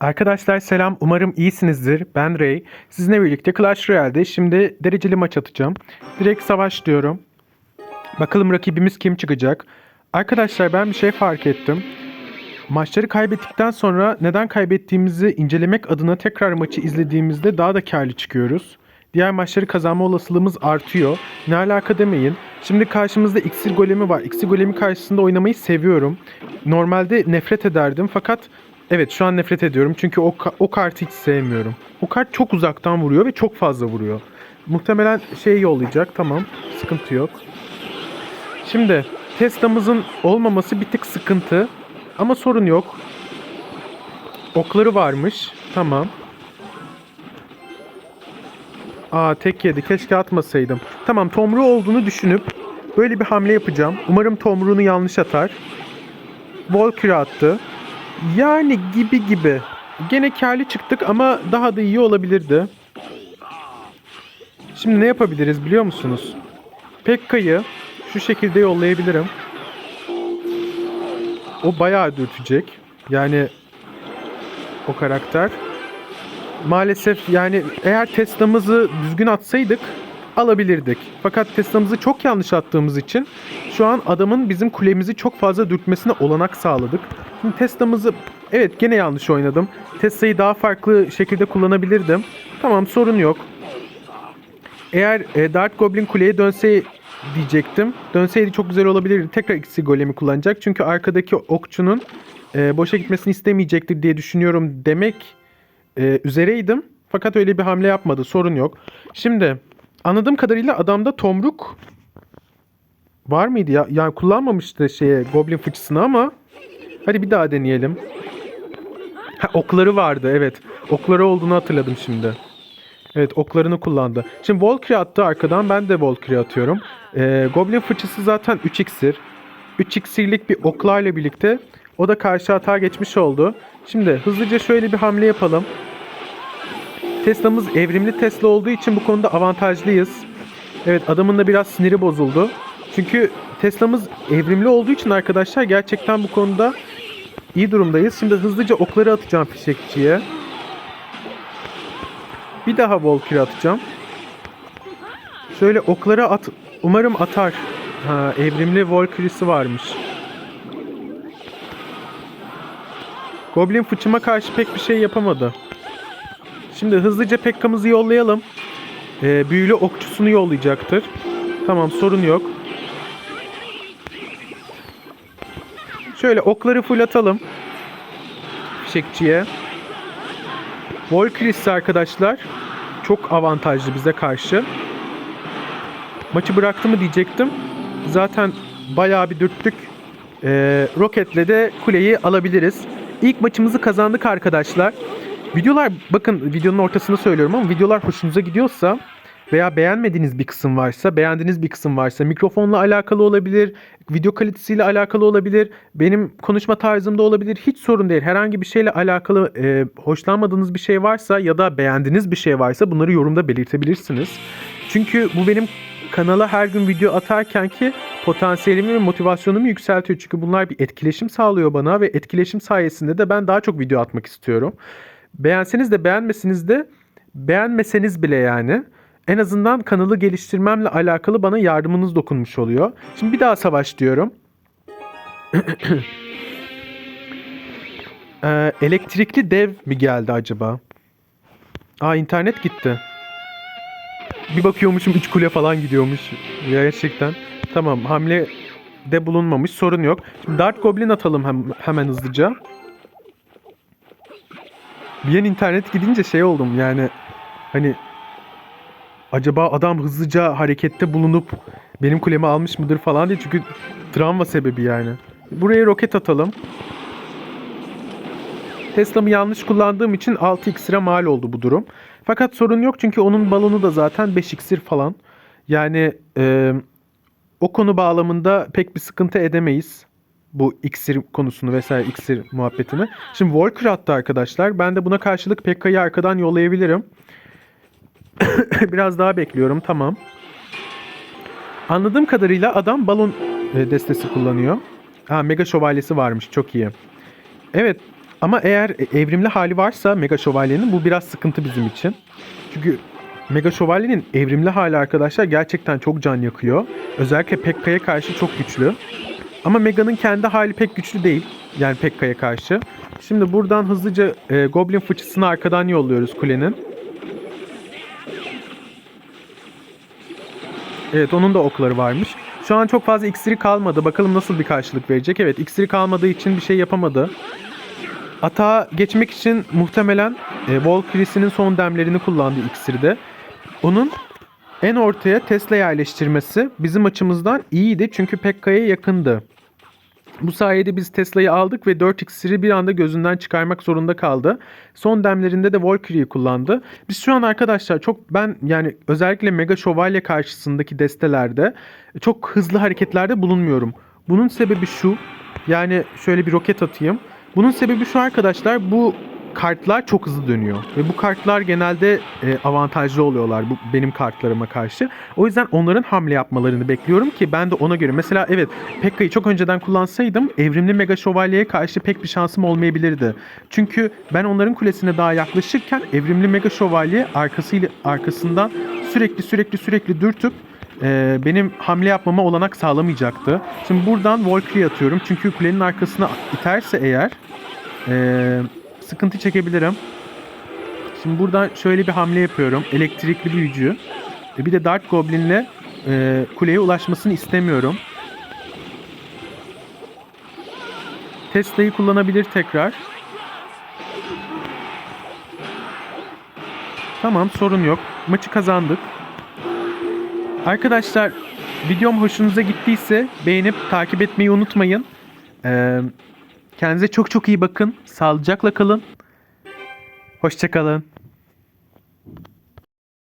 Arkadaşlar selam. Umarım iyisinizdir. Ben Ray. Sizinle birlikte Clash Royale'de şimdi dereceli maç atacağım. Direkt savaş diyorum. Bakalım rakibimiz kim çıkacak. Arkadaşlar ben bir şey fark ettim. Maçları kaybettikten sonra neden kaybettiğimizi incelemek adına tekrar maçı izlediğimizde daha da karlı çıkıyoruz. Diğer maçları kazanma olasılığımız artıyor. Ne alaka demeyin. Şimdi karşımızda iksir golemi var. İksir golemi karşısında oynamayı seviyorum. Normalde nefret ederdim fakat evet şu an nefret ediyorum. Çünkü o, o kartı hiç sevmiyorum. O kart çok uzaktan vuruyor ve çok fazla vuruyor. Muhtemelen şey yollayacak. Tamam. Sıkıntı yok. Şimdi Tesla'mızın olmaması bir tık sıkıntı. Ama sorun yok. Okları varmış. Tamam. Aa tek yedi. Keşke atmasaydım. Tamam tomruğu olduğunu düşünüp böyle bir hamle yapacağım. Umarım tomruğunu yanlış atar. Valkyrie attı. Yani gibi gibi. Gene karlı çıktık ama daha da iyi olabilirdi. Şimdi ne yapabiliriz biliyor musunuz? Pekka'yı şu şekilde yollayabilirim. O bayağı dürtecek. Yani o karakter. Maalesef yani eğer Tesla'mızı düzgün atsaydık alabilirdik. Fakat Tesla'mızı çok yanlış attığımız için şu an adamın bizim kulemizi çok fazla dürtmesine olanak sağladık. Şimdi Tesla'mızı evet gene yanlış oynadım. Tesla'yı daha farklı şekilde kullanabilirdim. Tamam sorun yok. Eğer e, Dark Goblin kuleye dönse diyecektim. Dönseydi çok güzel olabilirdi. Tekrar ikisi golemi kullanacak. Çünkü arkadaki okçunun e, boşa gitmesini istemeyecektir diye düşünüyorum demek e, üzereydim. Fakat öyle bir hamle yapmadı. Sorun yok. Şimdi anladığım kadarıyla adamda tomruk var mıydı ya? Yani kullanmamıştı şeye Goblin fıçısını ama hadi bir daha deneyelim. Ha, okları vardı evet. Okları olduğunu hatırladım şimdi. Evet oklarını kullandı. Şimdi Valkyrie attı arkadan ben de Valkyrie atıyorum. Ee, Goblin fıçısı zaten 3 iksir. 3 iksirlik bir oklarla birlikte o da karşı hata geçmiş oldu. Şimdi hızlıca şöyle bir hamle yapalım. Tesla'mız evrimli Tesla olduğu için bu konuda avantajlıyız. Evet adamın da biraz siniri bozuldu. Çünkü Tesla'mız evrimli olduğu için arkadaşlar gerçekten bu konuda iyi durumdayız. Şimdi hızlıca okları atacağım fişekçiye. Bir daha Valkyrie atacağım. Şöyle okları at. Umarım atar. Ha, evrimli Valkyrie'si varmış. Goblin fıçıma karşı pek bir şey yapamadı. Şimdi hızlıca Pekka'mızı yollayalım. Ee, büyülü okçusunu yollayacaktır. Tamam sorun yok. Şöyle okları full atalım. Fişekçiye. Volkris arkadaşlar çok avantajlı bize karşı. Maçı bıraktı mı diyecektim. Zaten bayağı bir dürttük. Ee, roketle de kuleyi alabiliriz. İlk maçımızı kazandık arkadaşlar. Videolar bakın videonun ortasında söylüyorum ama videolar hoşunuza gidiyorsa veya beğenmediğiniz bir kısım varsa, beğendiğiniz bir kısım varsa mikrofonla alakalı olabilir, video kalitesiyle alakalı olabilir, benim konuşma tarzımda olabilir. Hiç sorun değil. Herhangi bir şeyle alakalı e, hoşlanmadığınız bir şey varsa ya da beğendiğiniz bir şey varsa bunları yorumda belirtebilirsiniz. Çünkü bu benim kanala her gün video atarken ki potansiyelimi ve motivasyonumu yükseltiyor. Çünkü bunlar bir etkileşim sağlıyor bana ve etkileşim sayesinde de ben daha çok video atmak istiyorum. Beğenseniz de beğenmeseniz de beğenmeseniz bile yani en azından kanalı geliştirmemle alakalı bana yardımınız dokunmuş oluyor. Şimdi bir daha savaş diyorum. Ee, elektrikli dev mi geldi acaba? Aa internet gitti. Bir bakıyormuşum 3 kule falan gidiyormuş. Gerçekten. Tamam hamle de bulunmamış sorun yok. Şimdi Dart Goblin atalım hem, hemen hızlıca. Bir an internet gidince şey oldum yani hani acaba adam hızlıca harekette bulunup benim kulemi almış mıdır falan diye çünkü travma sebebi yani. Buraya roket atalım. Tesla'mı yanlış kullandığım için 6 iksire mal oldu bu durum. Fakat sorun yok çünkü onun balonu da zaten 5 iksir falan. Yani e, o konu bağlamında pek bir sıkıntı edemeyiz. Bu iksir konusunu vesaire iksir muhabbetini. Şimdi Walker attı arkadaşlar. Ben de buna karşılık Pekka'yı arkadan yollayabilirim. Biraz daha bekliyorum. Tamam. Anladığım kadarıyla adam balon e, destesi kullanıyor. Ha Mega Şövalyesi varmış. Çok iyi. Evet. Ama eğer e, evrimli hali varsa Mega Şövalye'nin bu biraz sıkıntı bizim için. Çünkü Mega Şövalye'nin evrimli hali arkadaşlar gerçekten çok can yakıyor. Özellikle Pekka'ya karşı çok güçlü. Ama Mega'nın kendi hali pek güçlü değil. Yani Pekka'ya karşı. Şimdi buradan hızlıca e, Goblin fıçısını arkadan yolluyoruz kulenin. Evet onun da okları varmış. Şu an çok fazla iksiri kalmadı. Bakalım nasıl bir karşılık verecek. Evet iksiri kalmadığı için bir şey yapamadı. Atağa geçmek için muhtemelen e, Valkyrie'sinin son demlerini kullandı iksirde. Onun en ortaya Tesla yerleştirmesi bizim açımızdan iyiydi çünkü Pekka'ya yakındı. Bu sayede biz Tesla'yı aldık ve 4 iksiri bir anda gözünden çıkarmak zorunda kaldı. Son demlerinde de Valkyrie'yi kullandı. Biz şu an arkadaşlar çok ben yani özellikle Mega Şövalye karşısındaki destelerde çok hızlı hareketlerde bulunmuyorum. Bunun sebebi şu. Yani şöyle bir roket atayım. Bunun sebebi şu arkadaşlar bu kartlar çok hızlı dönüyor. Ve bu kartlar genelde e, avantajlı oluyorlar bu benim kartlarıma karşı. O yüzden onların hamle yapmalarını bekliyorum ki ben de ona göre. Mesela evet Pekka'yı çok önceden kullansaydım evrimli Mega Şövalye'ye karşı pek bir şansım olmayabilirdi. Çünkü ben onların kulesine daha yaklaşırken evrimli Mega Şövalye arkasıyla arkasından sürekli sürekli sürekli dürtüp e, benim hamle yapmama olanak sağlamayacaktı. Şimdi buradan Valkyrie atıyorum. Çünkü kulenin arkasına iterse eğer e, sıkıntı çekebilirim. Şimdi buradan şöyle bir hamle yapıyorum. Elektrikli büyücü. E, bir de Dark Goblin'le e, kuleye ulaşmasını istemiyorum. Tesla'yı kullanabilir tekrar. Tamam sorun yok. Maçı kazandık. Arkadaşlar videom hoşunuza gittiyse beğenip takip etmeyi unutmayın. Ee, kendinize çok çok iyi bakın. Sağlıcakla kalın. Hoşçakalın.